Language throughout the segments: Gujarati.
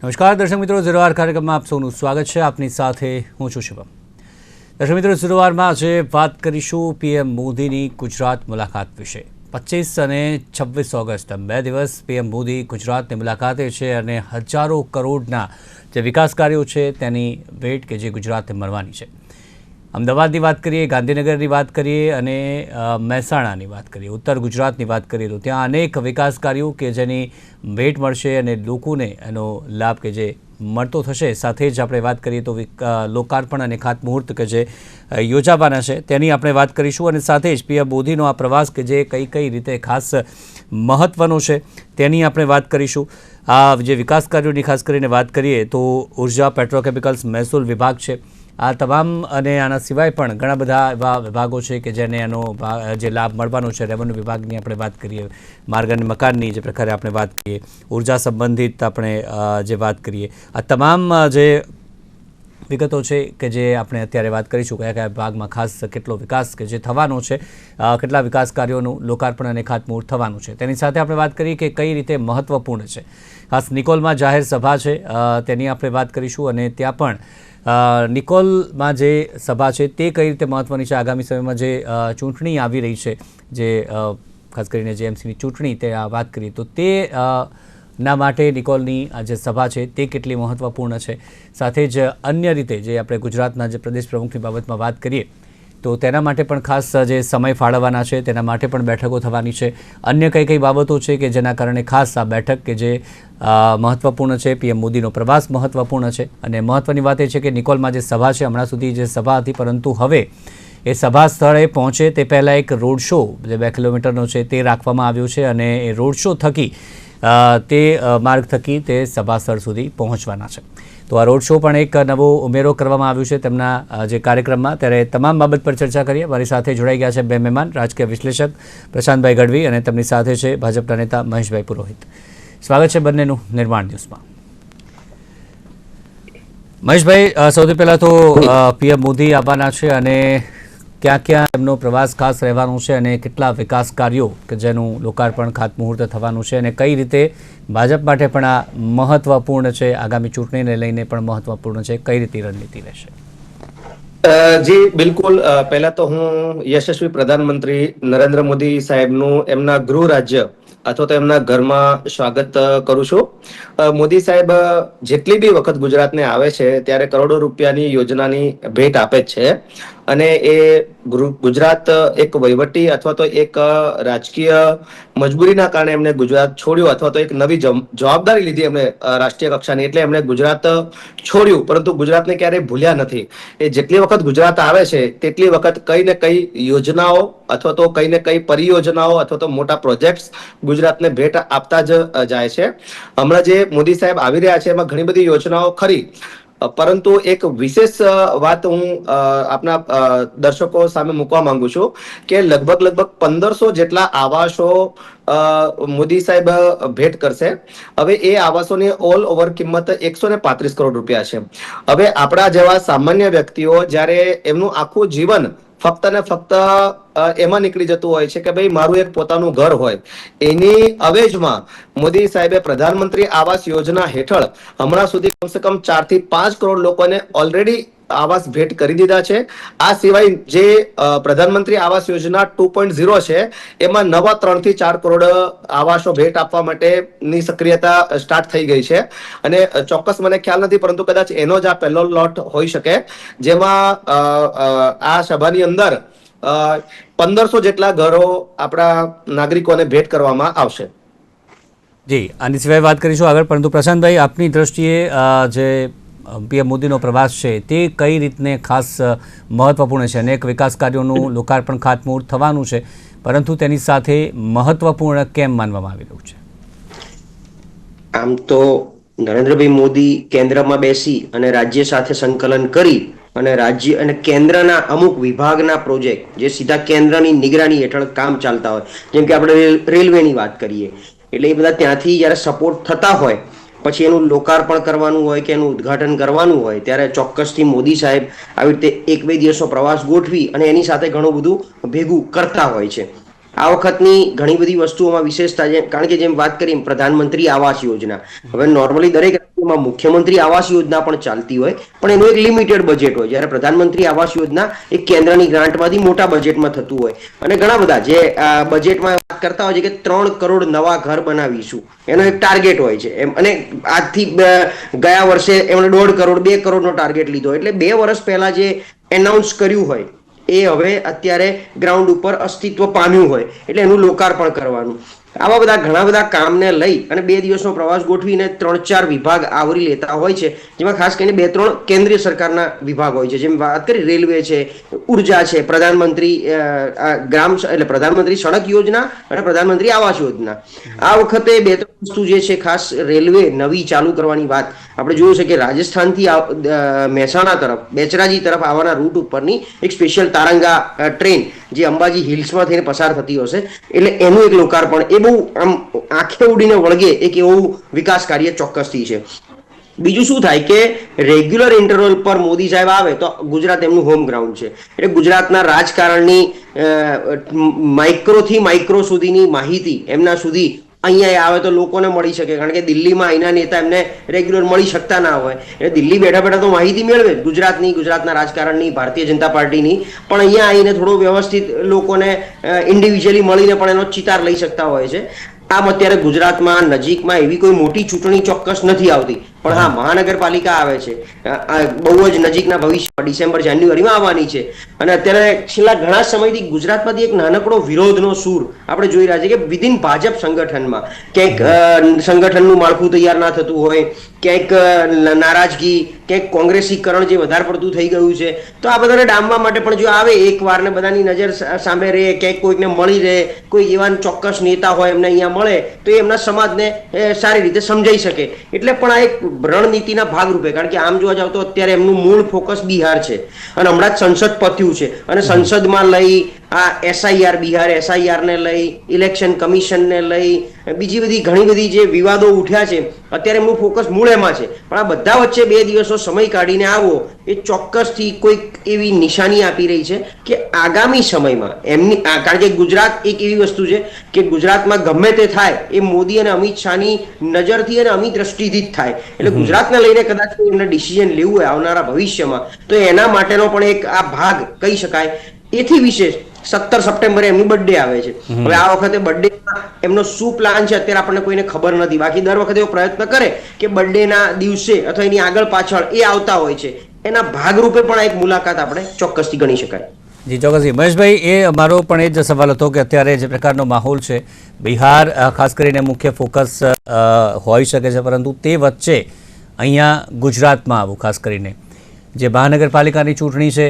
નમસ્કાર, દર્શક મિત્રો, ઝીરોવાર કાર્યક્રમમાં આપ સૌનું સ્વાગત છે. આપની સાથે હું છું શિવમ દર્શક મિત્રો, ઝીરોવારમાં આજે વાત કરીશું પીએમ મોદીની ગુજરાત મુલાકાત વિશે. પચીસ અને છવ્વીસ ઓગસ્ટ, બે દિવસ પીએમ મોદી ગુજરાતની મુલાકાતે છે અને હજારો કરોડના જે વિકાસ કાર્યો છે તેની ભેટ કે જે ગુજરાતને મળવાની છે. અમદાવાદની વાત કરીએ, ગાંધીનગરની વાત કરીએ અને મહેસાણાની વાત કરીએ, ઉત્તર ગુજરાતની વાત કરીએ તો ત્યાં અનેક વિકાસ કાર્યો કે જેની ભેટ મળશે અને લોકોને એનો લાભ કે જે મળતો થશે. સાથે જ આપણે વાત કરીએ તો લોકાર્પણ અને ખાતમુહૂર્ત કે જે યોજાવાના છે તેની આપણે વાત કરીશું. અને સાથે જ પીએમ મોદીનો આ પ્રવાસ કે જે કઈ કઈ રીતે ખાસ મહત્વનો છે તેની આપણે વાત કરીશું. આ જે વિકાસ કાર્યોની ખાસ કરીને વાત કરીએ તો ઊર્જા, પેટ્રોકેમિકલ્સ, મહેસૂલ વિભાગ છે. આ તમામ અને આના સિવાય પણ ઘણા બધા એવા વિભાગો છે કે જેને ભા- જે લાભ મળવાનો છે, રેવન્યુ વિભાગની આપણે વાત કરીએ, માર્ગ અને મકાનની જે પ્રકારે આપણે વાત કરીએ, ઊર્જા સંબંધિત આપણે જે વાત કરીએ, આ તમામ જે વિગતો છે કે જે આપણે અત્યારે વાત કરીશું, કયા કયા ભાગમાં ખાસ કેટલો વિકાસ કે જે થવાનો છે કેટલા વિકાસ કાર્યોનું લોકાર્પણ અને ખાતમુહૂર્ત થવાનું છે, તેની સાથે આપણે વાત કરીએ કે કઈ રીતે મહત્વપૂર્ણ છે. ખાસ નિકોલમાં જાહેર સભા છે. તેની આપણે વાત કરીશું અને ત્યાં પણ નિકોલમાં જે સભા છે તે કઈ રીતે મહત્વની છે? આગામી સમયમાં જે ચૂંટણી આવી રહી છે, જે ખાસ કરીને જે એમસીની ચૂંટણી તે વાત કરીએ, તો તે ના માટે નિકોલની આ જે સભા છે તે કેટલી મહત્વપૂર્ણ છે? સાથે જ અન્ય રીતે જે આપણે ગુજરાતના જે પ્રદેશ પ્રમુખની બાબતમાં વાત કરીએ તો તેના માટે પણ ખાસ જે સમય ફાળવવાના છે, તેના માટે પણ બેઠકો થવાની છે. અન્ય કઈ કઈ બાબતો છે કે જેના કારણે ખાસ આ બેઠક કે જે મહત્વપૂર્ણ છે, પીએમ મોદીનો પ્રવાસ મહત્વપૂર્ણ છે. અને મહત્વની વાત એ છે કે નિકોલમાં જે સભા છે, હમણાં સુધી જે સભા હતી, પરંતુ હવે એ સભા સ્થળે પહોંચે તે પહેલાં એક રોડ શો જે બે કિલોમીટરનો છે તે રાખવામાં આવ્યો છે અને એ રોડ શો થકી તે માર્ગ થકી તે સભા સ્થળ સુધી પહોંચવાના છે. તો આ રોડ શો પણ એક નવો ઉમેરો કરવામાં આવ્યો છે તેમના જે કાર્યક્રમમાં. ત્યારે તમામ બાબત પર ચર્ચા કરીએ. મારી સાથે જોડાઈ ગયા છે બે મહેમાન, રાજકીય વિશ્લેષક પ્રશાંતભાઈ ગઢવી અને તેમની સાથે છે ભાજપના નેતા મહેશભાઈ પુરોહિત. સ્વાગત છે બંનેનું નિર્માણ ન્યૂઝમાં. મહેશભાઈ સૌથી પહેલાં તો પીએમ મોદી આવવાના છે અને ક્યાં ક્યાં એમનો પ્રવાસ ખાસ રહેવાનો છે અને કેટલા વિકાસ કાર્યો કે જેનું લોકાર્પણ ખાતમુહૂર્ત થવાનું છે અને કઈ રીતે ભાજપ માટે પણ આ મહત્વપૂર્ણ છે, આગામી ચૂંટણીને લઈને પણ મહત્વપૂર્ણ છે, કઈ રીતે રણનીતિ રહેશે? જી, બિલકુલ. પહેલા તો હું યશસ્વી પ્રધાનમંત્રી નરેન્દ્ર મોદી સાહેબનું એમના ગૃહ રાજ્ય અથવા તો એમના ઘરમાં સ્વાગત કરું છું. મોદી સાહેબ જેટલી બી વખત ગુજરાતને આવે છે, ત્યારે કરોડો રૂપિયાની યોજનાની ભેટ આપે છે. અને એ ગુજરાત એક વહીવટી અથવા તો એક રાજકીય મજબૂરીના કારણે એમને ગુજરાત છોડ્યું અથવા તો એક નવી જવાબદારી લીધી એમણે રાષ્ટ્રીય કક્ષાની. એટલે એમણે ગુજરાત છોડ્યું, પરંતુ ગુજરાતને ક્યારેય ભૂલ્યા નથી. એ જેટલી વખત ગુજરાત આવે છે, તેટલી વખત કઈ ને કઈ યોજનાઓ અથવા તો કઈ ને કઈ પરિયોજનાઓ અથવા તો મોટા પ્રોજેક્ટ્સ ગુજરાતને ભેટ આપતા જ જાય છે. હમણાં જે મોદી સાહેબ આવી રહ્યા છે, એમાં ઘણી બધી યોજનાઓ ખરી. પરંતુ એક વિશેષ વાત હું આપના દર્શકો સામે મૂકવા માંગુ છું કે લગભગ લગભગ પંદરસો જેટલા આવાસો મોદી સાહેબ ભેટ કરશે. હવે એ આવાસોની ઓલ ઓવર કિંમત એકસો ને પાંત્રીસ કરોડ રૂપિયા છે. હવે આપણા જેવા સામાન્ય વ્યક્તિઓ જ્યારે એમનું આખું જીવન ફક્ત ને ફક્ત એમાં નીકળી જતું હોય છે કે ભાઈ મારું એક પોતાનું ઘર હોય. એની અવેજમાં મોદી સાહેબે પ્રધાનમંત્રી આવાસ યોજના હેઠળ હમણાં સુધી કમસે કમ ચારથી પાંચ કરોડ લોકોને ઓલરેડી આવાસ ભેટ કરી દીધા છે. આ સિવાય જે પ્રધાનમંત્રી Awas Yojana two point zero છે, એમાં નવા ત્રણથી ચાર કરોડ આવાસો ભેટ આપવા માટેની સક્રિયતા સ્ટાર્ટ થઈ ગઈ છે. અને ચોક્કસ મને ખ્યાલ નથી, પરંતુ કદાચ એનો જ આ પહેલો લોટ હોઈ શકે, જેમાં આ સભાની અંદર પંદરસો જેટલા ઘરો આપણા નાગરિકોને ભેટ કરવામાં આવશે. જી, આની સિવાય વાત કરીશું આગળ, પરંતુ પ્રશાંતભાઈ, આપની દ્રષ્ટિએ જે પીએમ મોદીનો પ્રવાસ છે, તે કઈ રીતને ખાસ મહત્વપૂર્ણ છે અનેક વિકાસ કાર્યોનું લોકાર્પણ ખાતમુહૂર્ત થવાનું છે, પરંતુ તેની સાથે મહત્વપૂર્ણ કેમ માનવામાં આવી રહ્યું છે? આમ તો નરેન્દ્રભાઈ મોદી કેન્દ્રમાં બેસી અને રાજ્ય સાથે સંકલન કરી અને રાજ્ય અને કેન્દ્રના અમુક વિભાગના પ્રોજેક્ટ, જે સીધા કેન્દ્રની નિગરાની હેઠળ કામ ચાલતા હોય, જેમ કે આપણે રેલ- રેલવેની વાત કરીએ, એટલે એ બધા ત્યાંથી જ્યારે સપોર્ટ થતા હોય પછી એનું લોકાર્પણ કરવાનું હોય કે એનું ઉદ્ઘાટન કરવાનું હોય, ત્યારે ચોક્કસથી મોદી સાહેબ આવી રીતે એક બે દિવસનો પ્રવાસ ગોઠવી અને એની સાથે ઘણું બધું ભેગું કરતા હોય છે. આ વખતની ઘણી બધી વસ્તુઓમાં વિશેષતા છે. કારણ કે જેમ વાત કરી પ્રધાનમંત્રી આવાસ યોજના. હવે નોર્મલી દરેક રાજ્યમાં મુખ્યમંત્રી આવાસ યોજના પણ ચાલતી હોય, પણ એનું એક લિમિટેડ બજેટ હોય. જ્યારે પ્રધાનમંત્રી આવાસ યોજના એ કેન્દ્રની ગ્રાન્ટમાંથી મોટા બજેટમાં થતું હોય. અને ઘણા બધા જે બજેટમાં વાત કરતા હોય છે કે ત્રણ કરોડ નવા ઘર બનાવીશું. એનો એક ટાર્ગેટ હોય છે. એમ, અને આજથી ગયા વર્ષે એમણે દોઢ કરોડ, બે કરોડનો ટાર્ગેટ લીધો. એટલે બે વર્ષ પહેલા જે એનાઉન્સ કર્યું હોય એ હવે અત્યારે ગ્રાઉન્ડ ઉપર અસ્તિત્વ પામ્યું હોય. એટલે એનું લોકાર્પણ કરવાનું. આવા બધા ઘણા બધા કામને લઈ અને બે દિવસનો પ્રવાસ ગોઠવીને ત્રણ ચાર વિભાગ આવરી લેતા હોય છે. જેમાં ખાસ કરીને બે ત્રણ કેન્દ્રીય સરકારના વિભાગ હોય છે. જેમ વાત કરી, રેલવે છે, ઊર્જા છે, પ્રધાનમંત્રી ગ્રામ એટલે પ્રધાનમંત્રી સડક યોજના અને પ્રધાનમંત્રી આવાસ યોજના. આ વખતે બે ત્રણ વસ્તુ જે છે, ખાસ રેલવે નવી ચાલુ કરવાની વાત. આપણે જોયું છે કે રાજસ્થાનથી મહેસાણા તરફ, બેચરાજી તરફ આવવાના રૂટ ઉપરની એક સ્પેશિયલ તારંગા ટ્રેન જે અંબાજી હિલ્સમાં થઈને પસાર થતી હશે. એટલે એનું એક લોકાર્પણ. એ બહુ આમ આંખે ઉડીને વળગે એક એવું વિકાસ કાર્ય ચોક્કસથી છે. બીજું શું થાય કે રેગ્યુલર ઇન્ટરવલ પર મોદી સાહેબ આવે તો ગુજરાત એમનું હોમ ગ્રાઉન્ડ છે. એટલે ગુજરાતના રાજકારણની માઇક્રોથી માઇક્રો સુધીની માહિતી એમના સુધી અહીંયા આવે તો લોકોને મળી શકે, કારણ કે દિલ્હીમાં અહીંના નેતા એમને રેગ્યુલર મળી શકતા ના હોય. એટલે દિલ્હી બેઠા બેઠા તો માહિતી મેળવે. ગુજરાતની, ગુજરાતના રાજકારણની, ભારતીય જનતા પાર્ટીની. પણ અહીંયા આવીને થોડો વ્યવસ્થિત લોકોને ઇન્ડિવિજ્યુઅલી મળીને પણ એનો ચિતાર લઈ શકતા હોય છે. આમ અત્યારે ગુજરાતમાં નજીકમાં એવી કોઈ મોટી ચૂંટણી ચોક્કસ નથી આવતી. પણ હા મહાનગરપાલિકા આવે છે. બહુ જ નજીકના ભવિષ્યમાં ડિસેમ્બર જાન્યુઆરીમાં આવવાની છે. અને અત્યારે છેલ્લા ઘણા સમયથી ગુજરાતમાંથી એક નાનકડો વિરોધનો સૂર આપણે જોઈ રહ્યા છીએ કે વિધિન ભાજપ સંગઠનમાં ક્યાંક સંગઠનનું માળખું તૈયાર ના થતું હોય ક્યાંક નારાજગી ક્યાંક કોંગ્રેસીકરણ જે વધારે પડતું થઈ ગયું છે. તો આ બધાને ડામવા માટે પણ જો આવે એક વાર ને બધાની નજર સામે રહે ક્યાંક કોઈકને મળી રહે કોઈ એવા ચોક્કસ નેતા હોય એમને અહીંયા મળે તો એ એમના સમાજને સારી રીતે સમજાઈ શકે. એટલે પણ આ એક રણનીતિના ભાગરૂપે. કારણ કે આમ જોવા જાવ તો અત્યારે એમનું મૂળ ફોકસ બિહાર છે. અને હમણાં જ સંસદ પત્યું છે. અને સંસદમાં લઈ આ એસઆઈઆર બિહાર એસઆઈઆરને લઈ ઇલેક્શન કમિશનને લઈ બીજી બધી ઘણી બધી જે વિવાદો ઉઠ્યા છે અત્યારે એમનું ફોકસ મૂળ એમાં છે. પણ આ બધા વચ્ચે બે દિવસનો સમય કાઢીને આવો એ ચોક્કસથી કોઈક એવી નિશાની આપી રહી છે કે આગામી સમયમાં એમની કારણ કે ગુજરાત એક એવી વસ્તુ છે કે ગુજરાતમાં ગમે તે થાય એ મોદી અને અમિત શાહની નજરથી અને અમિત દ્રષ્ટિથી જ થાય. એટલે ગુજરાતને લઈને કદાચ કોઈ એમને ડિસિઝન લેવું હોય આવનારા ભવિષ્યમાં તો એના માટેનો પણ એક આ ભાગ કહી શકાય. એથી વિશેષ સત્તર સપ્ટેમ્બરે એમની બર્થડે આવે છે. હવે આ વખતે બર્થડે એમનો શું પ્લાન છે અત્યારે આપણને કોઈને ખબર નથી. બાકી દર વખતે એવો પ્રયત્ન કરે કે બર્થડેના દિવસે અથવા એની આગળ પાછળ એ આવતા હોય છે. એના ભાગરૂપે પણ આ એક મુલાકાત આપણે ચોક્કસથી ગણી શકાય. જી ચોક્કસથી મહેશભાઈ એ અમારો પણ એ જ સવાલ હતો કે અત્યારે જે પ્રકારનો માહોલ છે બિહાર ખાસ કરીને મુખ્ય ફોકસ હોઈ શકે છે પરંતુ તે વચ્ચે અહીંયા ગુજરાતમાં આવું ખાસ કરીને. જે મહાનગરપાલિકાની ચૂંટણી છે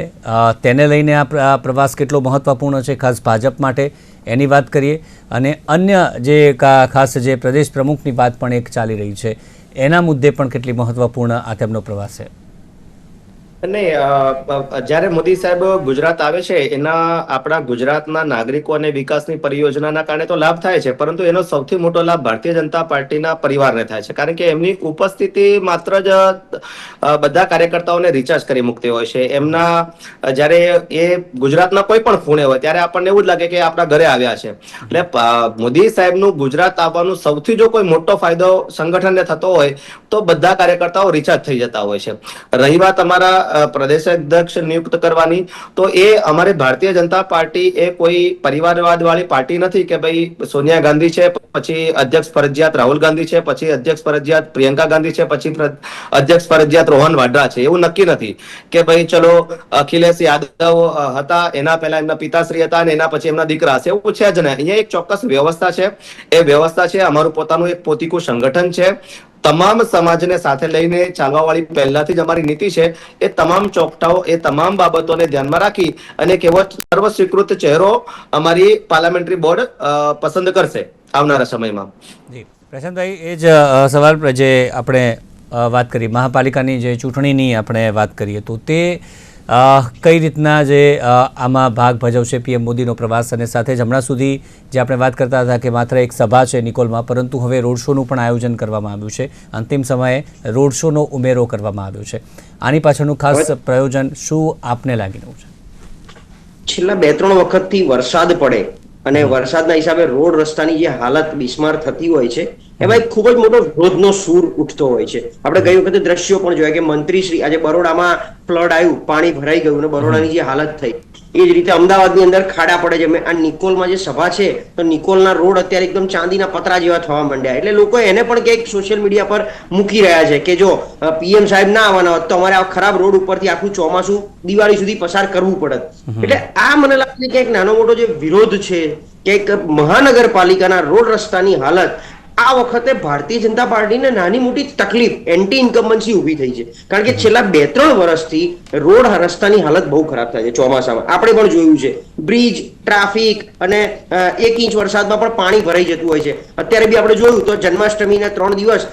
તેને લઈને આ પ્રવાસ કેટલો મહત્વપૂર્ણ છે ખાસ ભાજપ માટે એની વાત કરીએ. અને અન્ય જે ખાસ જે પ્રદેશ પ્રમુખની વાત પણ એક ચાલી રહી છે. એના મુદ્દે પણ કેટલી મહત્વપૂર્ણ આ તેમનો પ્રવાસ છે. અ, જ્યારે મોદી સાહેબ ગુજરાત આવે છે એના આપણા ગુજરાતના નાગરિકો અને વિકાસની પરિયોજનાના કારણે તો લાભ થાય છે પરંતુ એનો સૌથી મોટો લાભ ભારતીય જનતા પાર્ટીના પરિવારને થાય છે કારણ કે એમની ઉપસ્થિતિ માત્ર જ બધા કાર્યકર્તાઓને રિચાર્જ કરી મૂકતી હોય છે. એમના જ્યારે એ ગુજરાતના કોઈ પણ ખૂણે હોય ત્યારે આપણને એવું જ લાગે કે આપણા ઘરે આવ્યા છે. એટલે મોદી સાહેબનું ગુજરાત આવવાનું સૌથી જો કોઈ મોટો ફાયદો સંગઠનને થતો હોય તો બધા કાર્યકર્તાઓ રિચાર્જ થઈ જતા હોય છે. રહી વાત અમારા પ્રદેશ અધ્યક્ષ નિયુક્ત કરવાની. તો એ અમારી ભારતીય જનતા પાર્ટી એ કોઈ પરિવારવાદ વાળી પાર્ટી નથી કે ભાઈ સોનિયા ગાંધી છે, પછી અધ્યક્ષ ફરજિયાત રાહુલ ગાંધી છે, પછી અધ્યક્ષ ફરજિયાત પ્રિયંકા ગાંધી છે, પછી અધ્યક્ષ ફરજિયાત રોહન વાડ્રા છે. એવું નક્કી નથી કે ભાઈ ચલો અખિલેશ યાદવ હતા, એના પહેલા એમના પિતાશ્રી હતા અને એના પછી એમના દીકરા હશે. એવું છે જ નહીં અહીંયા એક ચોક્કસ વ્યવસ્થા છે. એ વ્યવસ્થા છે, અમારું પોતાનું એક પોતીકું સંગઠન છે. તમામ સમાજને સાથે લઈને ચાલવાવાળી પહેલાથી જ અમારી નીતિ છે, એ તમામ ચોકટાઓ એ તમામ બાબતોને ધ્યાનમાં રાખી અને કેવો એવો સર્વ સ્વીકૃત ચહેરો અમારી પાર્લામેન્ટરી બોર્ડ પસંદ કરશે આવનારા સમયમાં. પ્રશાંતભાઈ, એ જ સવાલ જે આપણે વાત કરી. મહાપાલિકાની જે ચૂંટણીની આપણે વાત કરીએ, તો તે કઈ રીતના જે આમાં ભાગ ભજવશે પીએમ મોદીનો પ્રવાસ અને સાથે જ હમણાં સુધી જે આપણે વાત કરતા હતા કે માત્ર એક સભા છે નિકોલમાં પરંતુ હવે રોડ શોનું પણ આયોજન કરવામાં આવ્યું છે. અંતિમ સમયે રોડ શોનો ઉમેરો કરવામાં આવ્યો છે. આની પાછળનું ખાસ પ્રયોજન શું આપને લાગી રહ્યું છે? છેલ્લા બે ત્રણ વખતથી વરસાદ પડે. અને વરસાદના હિસાબે રોડ રસ્તાની જે હાલત બિસ્માર થતી હોય છે એમાં એક ખૂબ જ મોટો વિરોધનો સૂર ઉઠતો હોય છે. આપણે ગઈ વખતે દ્રશ્યો પણ જોયા કે મંત્રી શ્રી આજે બરોડામાં ફ્લડ આવ્યું પાણી ભરાઈ ગયું અને બરોડાની જે હાલત થઈ. એ જ રીતે અમદાવાદની અંદર ખાડા પડે છે. આ નિકોલમાં જે સભા છે તો નિકોલના રોડ અત્યારે એકદમ ચાંદીના પતરા જેવા થવા માંડ્યા. એટલે લોકો એને પણ ક્યાંક સોશિયલ મીડિયા પર મૂકી રહ્યા છે કે જો પીએમ સાહેબ ના આવવાના હોત તો અમારે આ ખરાબ રોડ ઉપરથી આખું ચોમાસું દિવાળી સુધી પસાર કરવું પડત. એટલે આ મને લાગે છે કે એક નાનો મોટો જે વિરોધ છે કે મહાનગરપાલિકાના રોડ રસ્તાની હાલત આ વખતે ભારતીય જનતા પાર્ટીને નાની મોટી તકલીફ એન્ટી ઇન્કમ્બન્સી ઊભી થઈ છે. કારણ કે છેલ્લા બે ત્રણ વર્ષથી રોડ રસ્તાની હાલત બહુ ખરાબ થાય છે ચોમાસામાં. આપણે પણ જોયું છે. બ્રિજ, ટ્રાફિક અને એક ઇંચ વરસાદમાં પણ પાણી ભરાઈ જતું હોય છે. અત્યારે બી આપણે જોયું તો જન્માષ્ટમીના ત્રણ દિવસ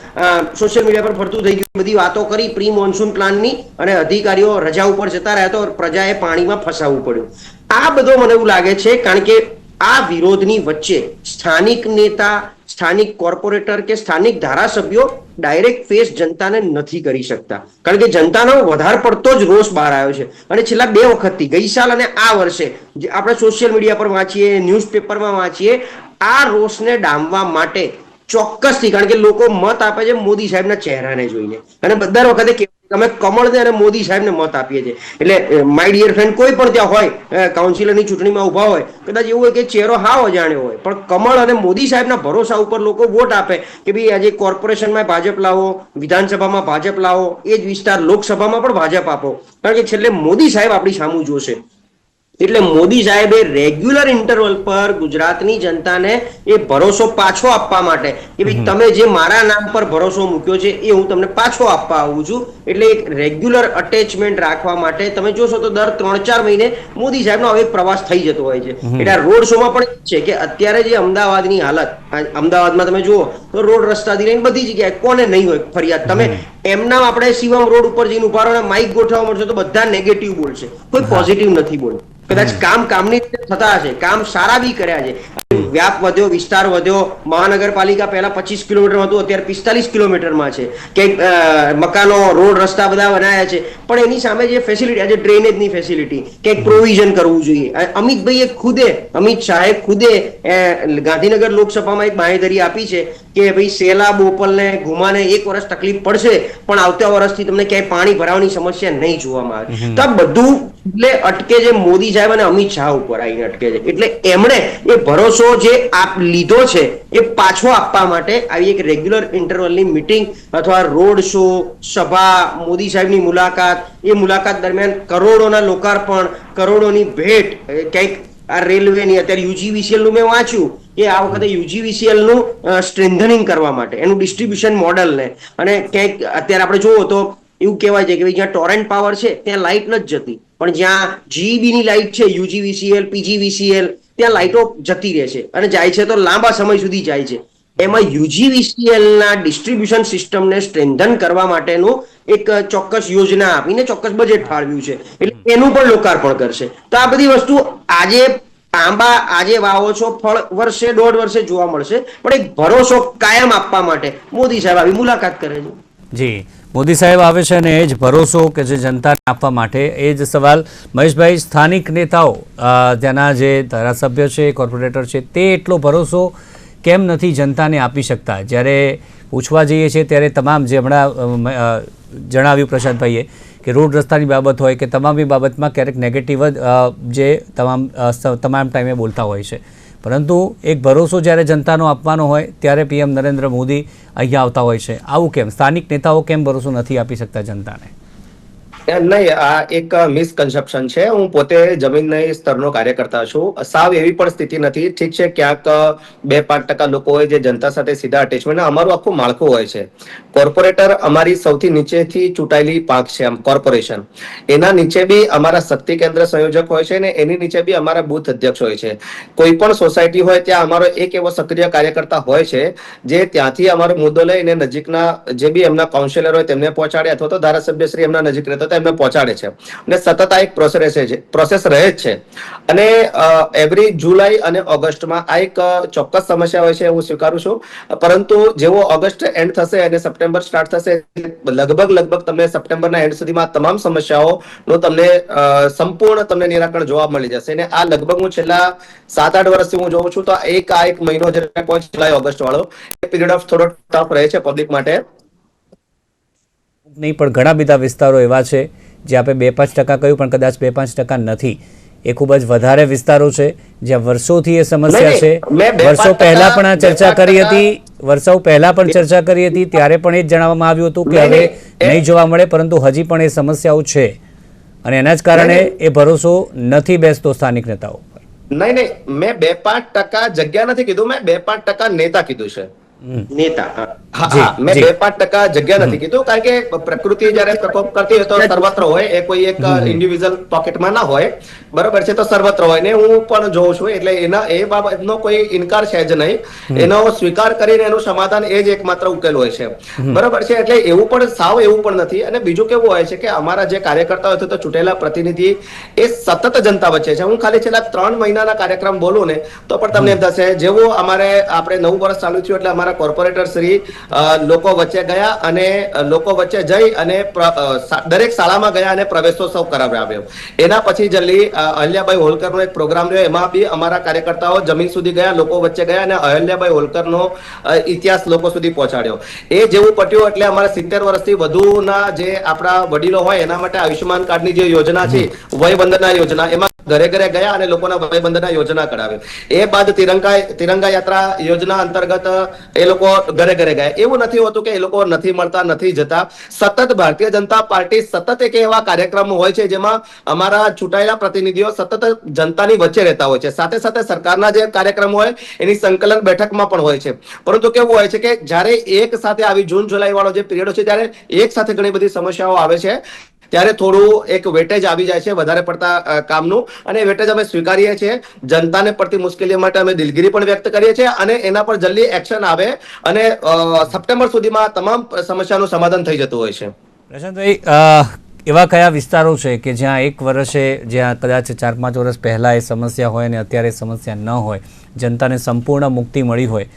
સોશિયલ મીડિયા પર ફરતું થઈ ગયું. બધી વાતો કરી પ્રી મોન્સૂન પ્લાનની અને અધિકારીઓ રજા ઉપર જતા રહ્યા તો પ્રજાએ પાણીમાં ફસાવવું પડ્યું. આ બધો મને એવું લાગે છે કારણ કે આ વિરોધની વચ્ચે સ્થાનિક નેતા, સ્થાનિક કોર્પોરેટર કે સ્થાનિક ધારાસભ્યો ડાયરેક્ટ ફેસ જનતાને નથી કરી શકતા. કારણ કે જનતાનો વધારે પડતો જ રોષ બહાર આવ્યો છે. અને છેલ્લા બે વખતથી, ગઈ સાલ અને આ વર્ષે જે આપણે સોશિયલ મીડિયા પર વાંચીએ ન્યૂઝપેપરમાં વાંચીએ, આ રોષને ડામવા માટે ચોક્કસથી, કારણ કે લોકો મત આપે છે મોદી સાહેબના ચહેરાને જોઈને. અને દર વખતે અમે કમળને અને મોદી સાહેબને મત આપીએ છીએ. એટલે માય ડિયર ફ્રેન્ડ કોઈ પણ ત્યાં હોય કાઉન્સિલરની ચૂંટણીમાં ઊભા હોય, કદાચ એવું હોય કે ચહેરો હાવ અજાણ્યો હોય, પણ કમળ અને મોદી સાહેબના ભરોસા ઉપર લોકો વોટ આપે કે ભાઈ આજે કોર્પોરેશનમાં ભાજપ લાવો, વિધાનસભામાં ભાજપ લાવો, એ જ વિસ્તાર લોકસભામાં પણ ભાજપ આપો. કારણ કે છેલ્લે મોદી સાહેબ આપણી સામું જોશે. એટલે મોદી સાહેબે રેગ્યુલર ઇન્ટરવલ પર ગુજરાતની જનતાને એ ભરોસો પાછો આપવા માટે કે ભાઈ તમે જે મારા નામ પર ભરોસો મૂક્યો છે એ હું તમને પાછો આપવા આવું છું. એટલે એક રેગ્યુલર અટેચમેન્ટ રાખવા માટે તમે જોશો તો દર ત્રણ ચાર મહિને મોદી સાહેબનો હવે પ્રવાસ થઈ જતો હોય છે. એટલે આ રોડ શોમાં પણ છે કે અત્યારે જે અમદાવાદની હાલત અમદાવાદમાં તમે જુઓ તો રોડ રસ્તાથી લઈને બધી જગ્યાએ કોને નહીં હોય ફરિયાદ. તમે એમના આપણે શિવમ રોડ ઉપર જઈને ઊભા રહો માઇક ગોઠવવા મળશે તો બધા નેગેટિવ બોલશે. કોઈ પોઝિટિવ નથી બોલતું. કદાચ કામ કામની થતા હશે. કામ સારા બી કર્યા છે. વ્યાપ વધ્યો વિસ્તાર વધ્યો. મહાનગરપાલિકા પહેલા પચીસ કિલોમીટર હતું અત્યારે પિસ્તાલીસ કિલોમીટરમાં છે. કે મકાનો રોડ રસ્તા બધા બનાવ્યા છે. પણ એની સામે જે ફેસિલિટી આજે ડ્રેનેજની ફેસિલિટી કે પ્રોવિઝન કરવું જોઈએ. અમિતભાઈએ ખુદે અમિત શાહે ખુદે ગાંધીનગર લોકસભામાં એક બાંહેધરી આપી છે કે ભાઈ સેલા બોપલને ઘુમાને એક વર્ષ તકલીફ પડશે પણ આવતા વર્ષથી તમને ક્યાંય પાણી ભરાવાની સમસ્યા નહીં જોવામાં આવે. તો આ બધું એટલે અટકે છે મોદી સાહેબ અને અમિત શાહ ઉપર આવીને અટકે છે. એટલે એમણે એ ભરોસો જે આપ લીધો છે, એ પાછો આપવા માટે આવી એક રેગ્યુલર ઇન્ટરવલની મિટિંગ અથવા રોડ શો સભા, મોદી સાહેબની મુલાકાત, એ મુલાકાત દરમિયાન કરોડોના લોકાર્પણ, કરોડોની ભેટ ક્યાંક આ રેલવેની અત્યારે યુજીવીસીએલનું મેં વાંચ્યું, એ આ વખતે યુજીવીસીએલનું સ્ટ્રેન્થનિંગ કરવા માટે, એનું ડિસ્ટ્રીબ્યુશન મોડલને અને ક્યાંક અત્યારે આપણે જોવો તો એવું કહેવાય છે કે ભાઈ જ્યાં ટોરેન્ટ પાવર છે, ત્યાં લાઇટ નથી જતી. પણ જ્યાં જીઈબી ની લાઇટ છે યુજીવીસીએલ પીજીવીસીએલ ત્યાં લાઇટો જતી રહે છે અને જાય છે તો લાંબા સમય સુધી જાય છે. એમાં યુજીવીસીએલ ના ડિસ્ટ્રીબ્યુશન સિસ્ટમને સ્ટ્રેન્ધન કરવા માટેનું એક ચોક્કસ યોજના આપીને ચોક્કસ બજેટ ફાળવ્યું છે. એટલે એનું પણ લોકાર્પણ કરશે. તો આ બધી વસ્તુ આજે આંબા, આજે વાવો છો ફળ વર્ષે, દોઢ વર્ષે જોવા મળશે. પણ એક ભરોસો કાયમ આપવા માટે મોદી સાહેબ આવી મુલાકાત કરે છે. જી. મોદી સાહેબ આવે છે અને એ જ ભરોસો કે જે જનતાને આપવા માટે, એ જ સવાલ. મહેશભાઈ, સ્થાનિક નેતાઓ ત્યાંના જે ધારાસભ્ય છે, કોર્પોરેટર છે, તે એટલો ભરોસો કેમ નથી જનતાને આપી શકતા? જ્યારે પૂછવા જઈએ છીએ, ત્યારે તમામ જે હમણાં જણાવ્યું પ્રશાંતભાઈએ કે રોડ રસ્તાની બાબત હોય કે તમામ બાબતમાં ક્યારેક નેગેટિવ જ જે તમામ તમામ ટાઈમે બોલતા હોય છે. પરંતુ એક ભરોસો જ્યારે જનતાનો આપવાનો હોય, ત્યારે પીએમ નરેન્દ્ર મોદી અહીંયા આવતા હોય છે. આવું કેમ? સ્થાનિક નેતાઓ કેમ ભરોસો નથી આપી શકતા જનતાને? નહીં, આ એક મિસકન્સેપ્શન છે. હું પોતે જમીન સ્તરનો કાર્યકર્તા છું. સાવ એવી પણ સ્થિતિ નથી. ઠીક છે, ક્યાંક બે પાંચ ટકા લોકો હોય જે જનતા સાથે સીધા અટેચમેન્ટ અમારું આખું માળખું હોય છે. કોર્પોરેટર અમારી સૌથી નીચેથી ચૂંટાયેલી પાક છે આમ કોર્પોરેશન એના નીચે બી અમારા શક્તિ કેન્દ્ર સંયોજક હોય છે ને એની નીચે બી અમારા બુથ અધ્યક્ષ હોય છે. કોઈ પણ સોસાયટી હોય ત્યાં અમારો એક એવો સક્રિય કાર્યકર્તા હોય છે, જે ત્યાંથી અમારો મુદ્દો લઈને નજીકના જે બી એમના કાઉન્સિલર હોય તેમને પહોંચાડે અથવા તો ધારાસભ્ય શ્રી એમના નજીક રહેતા એમને પહોંચાડે છે. અને સતત આ એક પ્રોસેસ પ્રોસેસ રહે છે. અને એવરી જુલાઈ અને ઓગસ્ટમાં આ એક ચોક્કસ સમસ્યા હોય છે હું સ્વીકારું છું. પરંતુ જેવો ઓગસ્ટ એન્ડ થશે અને સપ્ટેમ્બર સ્ટાર્ટ થશે લગભગ લગભગ તમને સપ્ટેમ્બરના એન્ડ સુધીમાં તમામ તમામ સમસ્યાઓનું તમને સંપૂર્ણ તમને નિરાકરણ જોવા મળી જશે. અને આ લગભગ હું છેલ્લા સાત આઠ વર્ષથી હું જોઉં છું તો એક, આ એક મહિનો જે જુલાઈ, ઓગસ્ટ વાળો, એ પીરિયડ ઓફ થોડો ટફ રહે છે પબ્લિક માટે. નહીં પણ ઘણા બધા વિસ્તારો એવા છે જે આપણે બે પાંચ ટકા કહ્યું પણ કદાચ બે પાંચ ટકા નથી. એ ખૂબ જ વધારે વિસ્તારો છે જ્યાં વર્ષોથી એ સમસ્યા છે. વર્ષો પહેલા પણ આ ચર્ચા કરી હતી વર્ષો પહેલા પણ ચર્ચા કરી હતી ત્યારે પણ એ જ જણાવવામાં આવ્યું હતું કે હવે નહીં, જોવા મળે પરંતુ હજી પણ એ સમસ્યાઓ છે. અને એના જ કારણે એ ભરોસો નથી બેસતો સ્થાનિક નેતાઓ નહીં નહીં મેં બે પાંચ ટકા જગ્યા નથી કીધું મેં બે પાંચ ટકા નેતા કીધું છે. નેતા મેં બે પાંચ ટકા જગ્યા નથી કીધું કારણ કે પ્રકૃતિ જયારે પ્રકોપ કરતી હોય તો સર્વત્ર હોય એ કોઈ એક ઇન્ડિવિજ્યુઅલ પોકેટમાં ના હોય. બરોબર છે તો સર્વત્ર હોય. ને હું પણ જોઉં છું એટલે એના એ બાબતનો કોઈ ઇનકાર છે જ નહીં. એનો સ્વીકાર કરીને એનું સમાધાન એ જ એકમાત્ર ઉકેલ હોય છે. બરોબર છે એટલે એવું પણ સાવ એવું પણ નથી. અને બીજું કેવું હોય છે કે અમારા જે કાર્યકર્તા છે તો ચૂંટેલા પ્રતિનિધિ એ સતત જનતા વચ્ચે છે. હું ખાલી છેલ્લા ત્રણ મહિનાના કાર્યક્રમ બોલું ને તો પણ તમને એમ થશે જેવું અમારે આપણે નવું વર્ષ ચાલુ થયું એટલે અમારા કોર્પોરેટર શ્રી લોકો વચ્ચે ગયા અને લોકો વચ્ચે જઈ અને દરેક શાળામાં ગયા અને પ્રવેશોત્સવ કરાવ્યો એના પછી જલ્દી અહલ્યાબાઈ હોલકરનો એક પ્રોગ્રામ રહ્યો. એમાં બી અમારા કાર્યકર્તાઓ જમીન સુધી ગયા લોકો વચ્ચે ગયા અને અહલ્યાબાઈ હોલકરનો ઇતિહાસ લોકો સુધી પહોંચાડ્યો. એ જેવું પટ્યું એટલે અમારા સિત્તેર વર્ષથી વધુના જે આપણા વડીલો હોય એના માટે આયુષ્યમાન કાર્ડની જે યોજના છે વય વંદના યોજના એમાં ઘરે ઘરે ગયા અને લોકોના ભાઈબંધના યોજના કરાવી એ બાદ તિરંગા તિરંગા યાત્રા યોજના અંતર્ગત, એ લોકો ઘરે ઘરે ગયા. એવું નથી હોતું કે એ લોકો નથી મળતા, નથી જતા. સતત ભારતીય જનતા પાર્ટી સતત એક એવા કાર્યક્રમો હોય છે જેમાં અમારા ચૂંટાયેલા પ્રતિનિધિઓ સતત જનતાની વચ્ચે રહેતા હોય છે. સાથે સાથે સરકારના જે કાર્યક્રમો હોય, એની સંકલન બેઠકમાં પણ હોય છે. પરંતુ કેવું હોય છે કે જ્યારે એક સાથે આવી જૂન જુલાઈ વાળો જે પીરિયડ છે, ત્યારે એક સાથે ઘણી બધી સમસ્યાઓ આવે છે. ત્યારે થોડું એક વેટેજ આવી જાય છે વધારે પડતા કામનું. અને વેટેજ અમે સ્વીકારીએ છીએ. જનતાને પડતી મુશ્કેલીઓ માટે અમે દિલગીરી પણ વ્યક્ત કરીએ છીએ અને એના પર જલ્દી એક્શન આવે અને સપ્ટેમ્બર સુધીમાં તમામ સમસ્યાનું સમાધાન થઈ જતું હોય છે. પ્રશાંતભાઈ એવા કયા વિસ્તારો છે કે જ્યાં એક વર્ષે, જ્યાં કદાચ ચાર પાંચ વર્ષ પહેલાં એ સમસ્યા હોય અને અત્યારે સમસ્યા ન હોય, જનતાને સંપૂર્ણ મુક્તિ મળી હોય,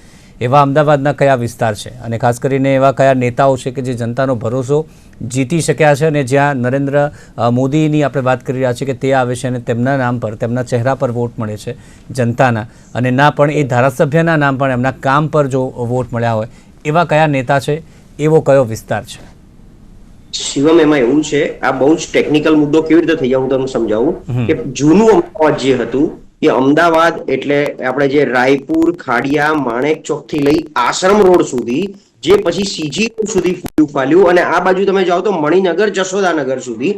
એવા અમદાવાદના કયા વિસ્તાર છે? અને ખાસ કરીને એવા કયા નેતાઓ છે કે જે જનતાનો ભરોસો જીતી શક્યા છે અને જ્યાં નરેન્દ્ર મોદીની આપણે વાત કરી રહ્યા છીએ કે તે આવે છે અને તેમના નામ પર તેમના ચહેરા પર વોટ મળે છે જનતાના. અને ના પણ એ ધારાસભ્યના નામ પણ એમના કામ પર જો વોટ મળ્યા હોય એવા કયા નેતા છે? એવો કયો વિસ્તાર છે? શિવમ એમાં એવું છે આ બહુ જ ટેકનિકલ મુદ્દો કેવી રીતે થઈ જાય હું તમને સમજાવું કે જૂનું અમદાવાદ જે હતું એ અમદાવાદ એટલે આપણે જે રાયપુર, ખાડિયા, માણેક ચોકથી લઈ આશ્રમ રોડ સુધી, જે પછી સીજી સુધી ફાલ્યું અને આ બાજુ તમે જાઓ તો મણિનગર જશોદાનગર સુધી.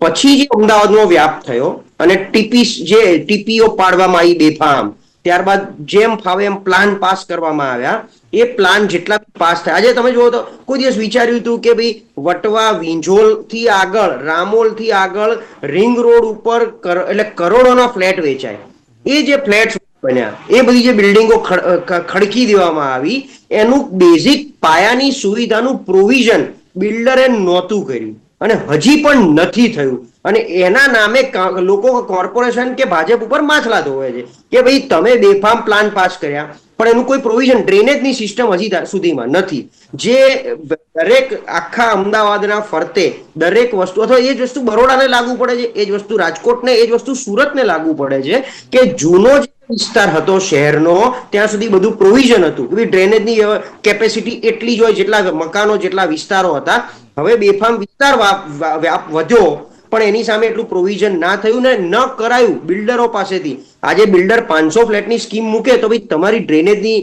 પછી જે અમદાવાદનો વ્યાપ થયો અને ટીપી જે ટીપીઓ પાડવામાં આવી બેફામ, ત્યારબાદ જેમ ફાવે એમ પ્લાન પાસ કરવામાં આવ્યા. એ પ્લાન જેટલા પાસ થયા. આજે તમે જુઓ તો કોઈ દિવસ વિચાર્યું હતું કે ભાઈ વટવા વિંજોલથી આગળ રામોલથી આગળ રિંગ રોડ ઉપર એટલે કરોડોના ફ્લેટ વેચાય. એ જે ફ્લેટ બન્યા, એ બધી જે બિલ્ડિંગો ખડકી દેવામાં આવી, એનું બેઝિક પાયાની સુવિધાનું પ્રોવિઝન બિલ્ડરે નહોતું કર્યું અને હજી પણ નથી થયું. અને એના નામે લોકો કોર્પોરેશન કે ભાજપ ઉપર માછલા ધોવે છે કે ભાઈ તમે બેફામ પ્લાન પાસ કર્યા પણ એનું કોઈ પ્રોવિઝન ડ્રેનેજની સિસ્ટમ હજી સુધીમાં નથી. જે દરેક આખા અમદાવાદના ફરતે દરેક વસ્તુ, અથવા એ જ વસ્તુ બરોડાને લાગુ પડે છે, એ જ વસ્તુ રાજકોટને, એ જ વસ્તુ સુરતને લાગુ પડે છે કે જૂનો જે વિસ્તાર હતો શહેરનો, ત્યાં સુધી બધું પ્રોવિઝન હતું. કે ડ્રેનેજની કેપેસિટી એટલી જ હોય જેટલા મકાનો, જેટલા વિસ્તારો હતા. હવે બેફામ વિસ્તાર વધ્યો પણ એની સામે એટલું પ્રોવિઝન ના થયું ને ન કરાયું બિલ્ડરો પાસેથી. આજે બિલ્ડર પાંચસો ફ્લેટની સ્કીમ મૂકે તો ભાઈ તમારી ડ્રેનેજની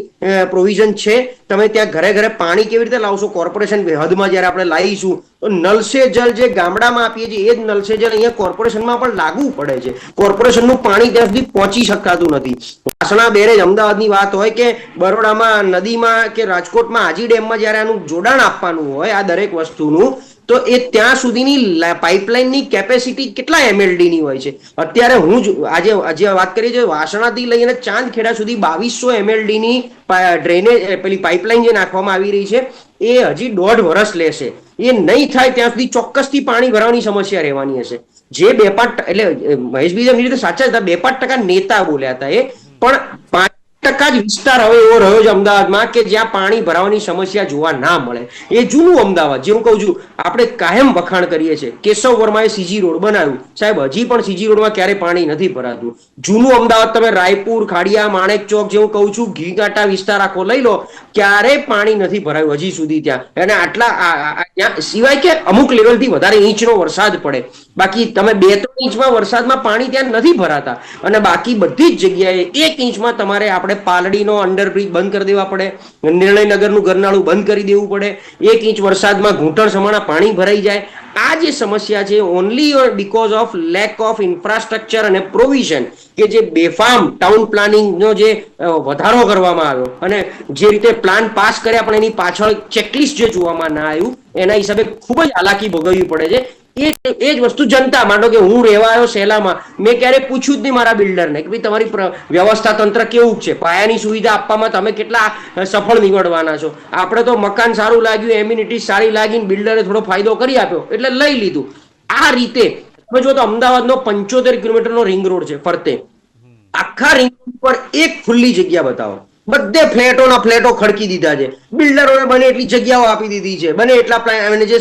પ્રોવિઝન છે. તમે ત્યાં ઘરે ઘરે પાણી કેવી રીતે લાવશો? કોર્પોરેશન હદમાં જ્યારે આપણે લાવીશું, તો નલ સે જલ જે ગામડામાં આપીએ છીએ, એ જ નલ સે અહીંયા કોર્પોરેશનમાં પણ લાગુ પડે છે. કોર્પોરેશનનું પાણી ત્યાં સુધી પહોંચી શકાતું નથી. વાસણા બેરેજ અમદાવાદની વાત હોય કે બરોડામાં, નદીમાં કે રાજકોટમાં, આજી ડેમમાં જ્યારે આનું જોડાણ આપવાનું હોય, આ દરેક વસ્તુનું તો એ ત્યાં સુધીની પાઇપલાઇનની કેપેસિટી કેટલા એમએલડી ની હોય છે? અત્યારે હું જ આજે આજે વાત કરીએ છીએ વાસણાથી લઈને ચાંદખેડા સુધી બાવીસો એમએલડી ની ડ્રેનેજ પેલી પાઇપલાઇન જે નાખવામાં આવી રહી છે, એ હજી દોઢ વર્ષ લેશે. એ નહીં થાય ત્યાં સુધી ચોક્કસથી પાણી ભરાવાની સમસ્યા રહેવાની હશે. જે બે પાંચ એટલે મહેશભાઈ એમની રીતે સાચા હતા, બે પાંચ ટકા નેતા બોલ્યા હતા એ. પણ ટકા જ વિસ્તાર હવે એવો રહ્યો છે અમદાવાદમાં કે જ્યાં પાણી ભરાવાની સમસ્યા જોવા ના મળે. એ જૂનું અમદાવાદ જે હું કહું છું, આપણે કાયમ વખાણ કરીએ છીએ. કેશવ વર્માએ સીજી રોડ બનાવ્યું. સાહેબ, હજી પણ સીજી રોડમાં ક્યારે પાણી નથી ભરાતું. જૂનું અમદાવાદ તમે રાયપુર, ખાડિયા, માણેક ચોક જે હું કહું છું, ઘીઘાટા વિસ્તાર આખો લઈ લો, ક્યારેય પાણી નથી ભરાયું હજી સુધી ત્યાં. અને આટલા ત્યાં સિવાય કે અમુક લેવલથી વધારે ઇંચનો વરસાદ પડે. બાકી તમે બે ત્રણ ઇંચમાં વરસાદમાં પાણી ત્યાં નથી ભરાતા. અને બાકી બધી જ જગ્યાએ એક ઇંચમાં તમારે આપણે પાલડીનો અંડરબ્રિજ બંધ કરી દેવા પડે. નિર્ણયનગરનું ગરનાળું બંધ કરી દેવું પડે. એક ઇંચ વરસાદમાં ઘૂંટણ સમાણા પાણી ભરાઈ જાય. આ જે સમસ્યા છે only because of lack of infrastructure અને પ્રોવિઝન કે જે બેફામ ટાઉન પ્લાનિંગનો જે વધારો કરવામાં આવ્યો, અને જે રીતે પ્લાન પાસ કર્યા, પણ એની પાછળ ચેકલિસ્ટ જે જોવામાં ના આવ્યું, એના હિસાબે ખૂબ જ હાલાકી ભોગવવી પડે છે. એ જ વસ્તુ જનતા માનો કે હું રહેવા આવ્યો સેલામાં મેં ક્યારે પૂછ્યું જ નહીં મારા બિલ્ડરને કે ભાઈ તમારી વ્યવસ્થા તંત્ર કેવું છે? પાયાની સુવિધા આપવામાં તમે કેટલા સફળ નીવડવાના છો? આપણે તો મકાન સારું લાગ્યું એમ્યુનિટી સારી લાગીને બિલ્ડરે થોડો ફાયદો કરી આપ્યો, એટલે લઈ લીધું. આ રીતે, તમે જો તો અમદાવાદનો પંચોતેર કિલોમીટરનો રિંગ રોડ છે, ફરતે. આખા રિંગ પર એક ખુલ્લી જગ્યા બતાવો. બધે ફ્લેટોના ફ્લેટો ખડકી દીધા છે. બિલ્ડરોને બને એટલી જગ્યાઓ આપી દીધી છે. બને એટલા પ્લા- અને જે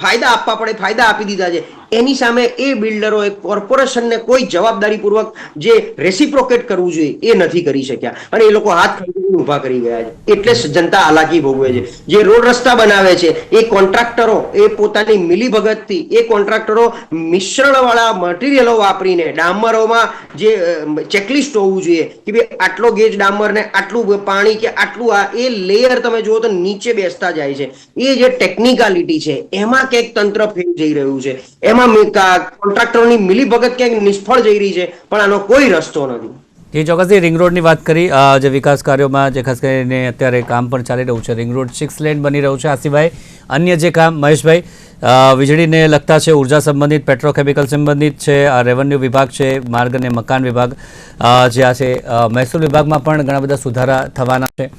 ફાયદા આપવા પડે, ફાયદા આપી દીધા છે. એની સામે એ બિલ્ડરોએ કોર્પોરેશનને કોઈ જવાબદારીપૂર્વક જે રેસિપ્રોકેટ કરવું જોઈએ એ નથી કરી શક્યા. અને એ લોકો હાથ ઊભા કરી ગયા છે. એટલે જનતા હાલાકી ભોગવે છે. જે રોડ રસ્તા બનાવે છે, એ કોન્ટ્રાક્ટરો, એ પોતાની મિલીભગતથી, એ કોન્ટ્રાક્ટરો મિશ્રણવાળા મટીરિયલો વાપરીને, ડામરોમાં જે ચેકલિસ્ટ હોવું જોઈએ કે ભાઈ આટલો ગેજ ડામર ને આટલું પાણી કે આટલું આ, એ લેયર તમે જુઓ તો નીચે બેસતા જાય છે. એ જે ટેકનિકાલિટી છે, એમાં કંઈક તંત્ર ફેલ જઈ રહ્યું છે. એમાં મિ- કોન્ટ્રાક્ટરોની મિલીભગત ક્યાંક નિષ્ફળ જઈ રહી છે, પણ આનો કોઈ રસ્તો નથી. જે ચોક્કસથી રિંગ વાત કરી. જે વિકાસ કાર્યોમાં જે ખાસ કરીને અત્યારે કામ પણ ચાલી રહ્યું છે. રિંગ રોડ સિક્સ લેન બની રહ્યું છે. આ સિવાય અન્ય જે કામ, મહેશભાઈ વીજળીને લગતા છે, ઊર્જા સંબંધિત પેટ્રોકેમિકલ સંબંધિત છે રેવન્યુ વિભાગ છે, માર્ગ અને મકાન વિભાગ. જે આ છે મહેસૂલ વિભાગમાં પણ ઘણા બધા સુધારા થવાના છે.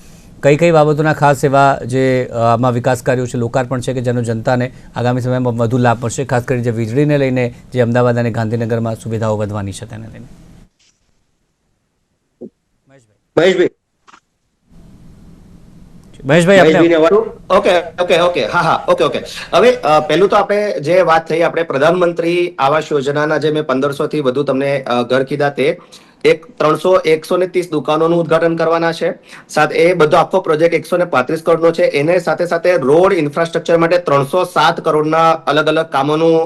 કઈ કઈ બાબતોના ખાસ એવા જે આમાં વિકાસ કાર્યો છે લોકાર્પણ છે કે જેનો જનતાને આગામી સમયમાં વધુ લાભ મળશે ખાસ કરીને જે વીજળીને લઈને જે અમદાવાદ અને ગાંધીનગરમાં સુવિધાઓ વધવાની છે તેને લઈને? મહેશભાઈ. Okay okay okay. હા હા ઓકે ઓકે. હવે પહેલું તો આપણે જે વાત થઈ આપણે પ્રધાનમંત્રી આવાસ યોજનાના જે મેં પંદરસો થી વધુ તમને ઘર કીધા તે એક ત્રણસો એકસો ને ત્રીસ દુકાનોનું ઉદઘાટન કરવાના છે. સાથે એ બધો આખો પ્રોજેક્ટ એકસો ને પાંત્રીસ કરોડનો છે. એને સાથે સાથે રોડ ઇન્ફ્રાસ્ટ્રક્ચર માટે ત્રણસો સાત કરોડના અલગ અલગ કામોનું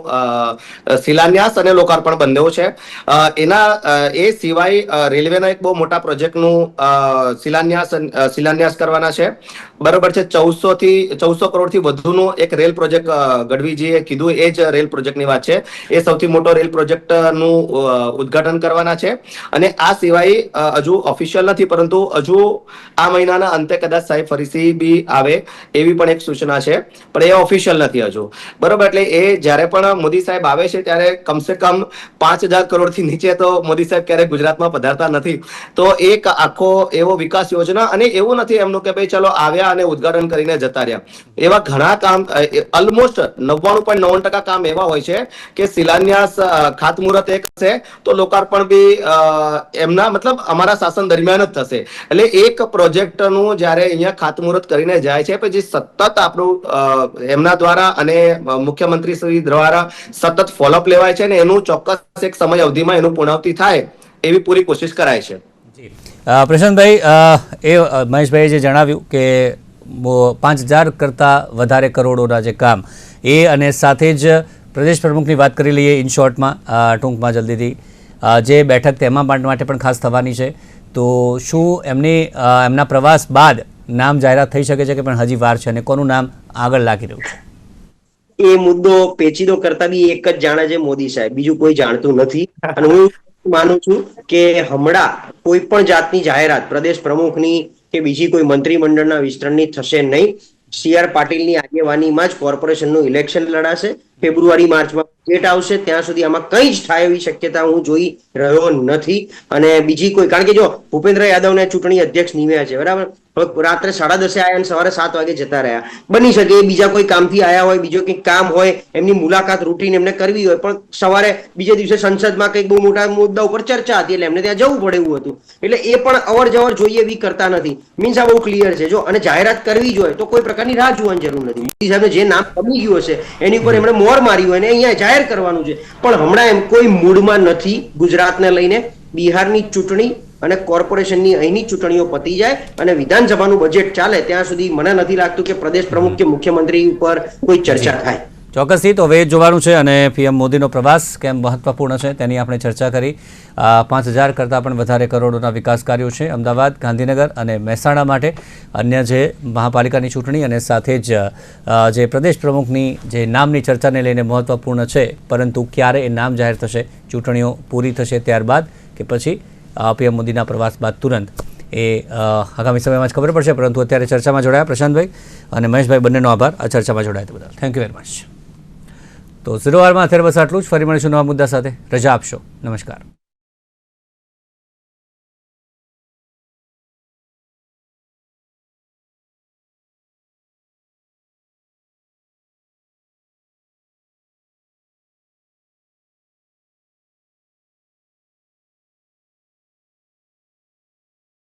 શિલાન્યાસ અને લોકાર્પણ બંનેઓ છે. એના એ સિવાય રેલવેના એક બહુ મોટા પ્રોજેક્ટનું શિલાન્યાસ શિલાન્યાસ કરવાના છે. બરોબર છે, ચૌદસો થી, ચૌદસો કરોડથી વધુનું એક રેલ પ્રોજેક્ટ ગઢવીજીએ કીધું. એ જ રેલ પ્રોજેક્ટની વાત છે. એ સૌથી મોટો રેલ પ્રોજેક્ટનું ઉદ્ઘાટન કરવાના છે. અને આ સિવાય હજુ ઓફિશિયલ નથી, પરંતુ હજુ આ મહિનાના અંતે કદાચ સાહેબ ફરીથી બી આવે એવી પણ એક સૂચના છે. પણ એ ઓફિશિયલ નથી હજુ. બરોબર, એટલે એ જ્યારે પણ મોદી સાહેબ આવે છે, ત્યારે કમસે કમ પાંચ હજાર કરોડથી નીચે તો મોદી સાહેબ ક્યારેય ગુજરાતમાં પધારતા નથી. તો એક આખો એવો વિકાસ યોજના, અને એવું નથી એમનું કે ભાઈ ચલો આવ્યા અને ઉદ્ઘાટન કરીને જતા રહ્યા. એવા ઘણા કામ ઓલમોસ્ટ નવ્વાણું પોઈન્ટ નવ્વાણું ટકા કામ એવા હોય છે કે શિલાન્યાસ ખાતમુહૂર્ત એક હશે તો લોકાર્પણ બી એમના મતલબ અમારા શાસન દરમિયાન જ થશે. એટલે એક પ્રોજેક્ટનું જ્યારે અહીંયા ખાતમુહૂર્ત કરીને જાય છે, પછી સતત આપણું એમના દ્વારા અને મુખ્યમંત્રી શ્રી દ્વારા સતત ફોલોઅપ લેવાય છે અને એનું ચોક્કસ એક સમય અવધિમાં એનું પૂર્ણાવતિ થાય, એવી પૂરી કોશિશ કરાય છે. જી. પ્રશાંતભાઈ એ મહેશભાઈએ જે જણાવ્યું કે પાંચ હજાર કરતાં વધારે કરોડોના જે કામ, એ અને સાથે જ પ્રદેશ પ્રમુખની વાત કરી લઈએ ઇન શોર્ટમાં. ટૂંકમાં જલ્દીથી. જે બેઠક તેમાં માટે પણ ખાસ થવાની છે. તો શું એમની એમના પ્રવાસ બાદ નામ જાહેરાત થઈ શકે છે કે પણ હજી વાર છે અને કોનું નામ આગળ લાગી રહ્યું છે? એ મુદ્દો પેચીદો કરતા બી એક જ જાણે છે મોદી સાહેબ. બીજું કોઈ જાણતું નથી. અને હું માનું છું કે હમણાં કોઈ પણ જાતની જાહેરાત પ્રદેશ પ્રમુખની કે બીજી કોઈ મંત્રીમંડળના વિસ્તરણની થશે નહીં. સી આર પાટીલની આગેવાનીમાં જ કોર્પોરેશનનું ઇલેક્શન લડાશે. ફેબ્રુઆરી, માર્ચમાં બજેટ આવશે. ત્યાં સુધી આમાં કંઈ જ થાય એવી શક્યતા હું જોઈ રહ્યો નથી. અને બીજી કોઈ, કારણ કે જો ભૂપેન્દ્ર યાદવને ચૂંટણી અધ્યક્ષ નિમ્યા છે, બરાબર? રાત્રે સાડા દસે આવ્યા અને સવારે સાત વાગે જતા રહ્યા. બની શકે એ બીજા કોઈ કામથી આવ્યા હોય, બીજો કંઈક કામ હોય, એમની મુલાકાત રૂટીન એમને કરવી હોય, પણ સવારે બીજે દિવસે સંસદમાં કંઈક બહુ મોટા મુદ્દા ઉપર ચર્ચા હતી એટલે એમને ત્યાં જવું પડે એવું હતું. એટલે એ પણ અવર જવર જોઈએ એવી કરતા નથી. મીન્સ આ બહુ ક્લિયર છે. જો, અને જાહેરાત કરવી જોઈએ તો કોઈ પ્રકારની રાહ જોવાની જરૂર નથી. મોદી સાહેબને જે નામ કમી ગયું હશે, એની ઉપર એમણે મોર મારી હોય ને અહીંયા જાહેર કરવાનું છે. પણ હમણાં એમ કોઈ મૂડમાં નથી ગુજરાતને લઈને. બિહારની ચૂંટણી અને કોર્પોરેશનની અહીંની ચૂંટણીઓ પતી જાય અને વિધાનસભાનું બજેટ ચાલે ત્યાં સુધી મને નથી લાગતું કે પ્રદેશ પ્રમુખ કે મુખ્યમંત્રી ઉપર કોઈ ચર્ચા થાય. ચોક્કસથી તો એ જોવાનું છે અને પીએમ મોદીનો પ્રવાસ કેમ મહત્વપૂર્ણ છે તેની આપણે ચર્ચા કરી. પાંચ હજાર કરતાં પણ વધારે કરોડોના વિકાસ કાર્યો છે અમદાવાદ, ગાંધીનગર અને મહેસાણા માટે. અન્ય જે મહાપાલિકાની ચૂંટણી અને સાથે જ જે પ્રદેશ પ્રમુખની જે નામની ચર્ચાને લઈને મહત્વપૂર્ણ છે, પરંતુ ક્યારે એ નામ જાહેર થશે, ચૂંટણીઓ પૂરી થશે ત્યારબાદ કે પછી પીએમ મોદીના પ્રવાસ બાદ તુરંત? એ આગામી સમયમાં જ ખબર પડશે, પરંતુ અત્યારે ચર્ચામાં જોડાયા પ્રશાંતભાઈ અને મહેશભાઈ બંનેનો આભાર. આ ચર્ચામાં જોડાયા બધા થેન્ક યુ વેરી મચ તો ઝીરો આરમાં અત્યારે બસ આટલું જ. ફરી મળીશું નવા મુદ્દા સાથે. રજા આપશો. નમસ્કાર.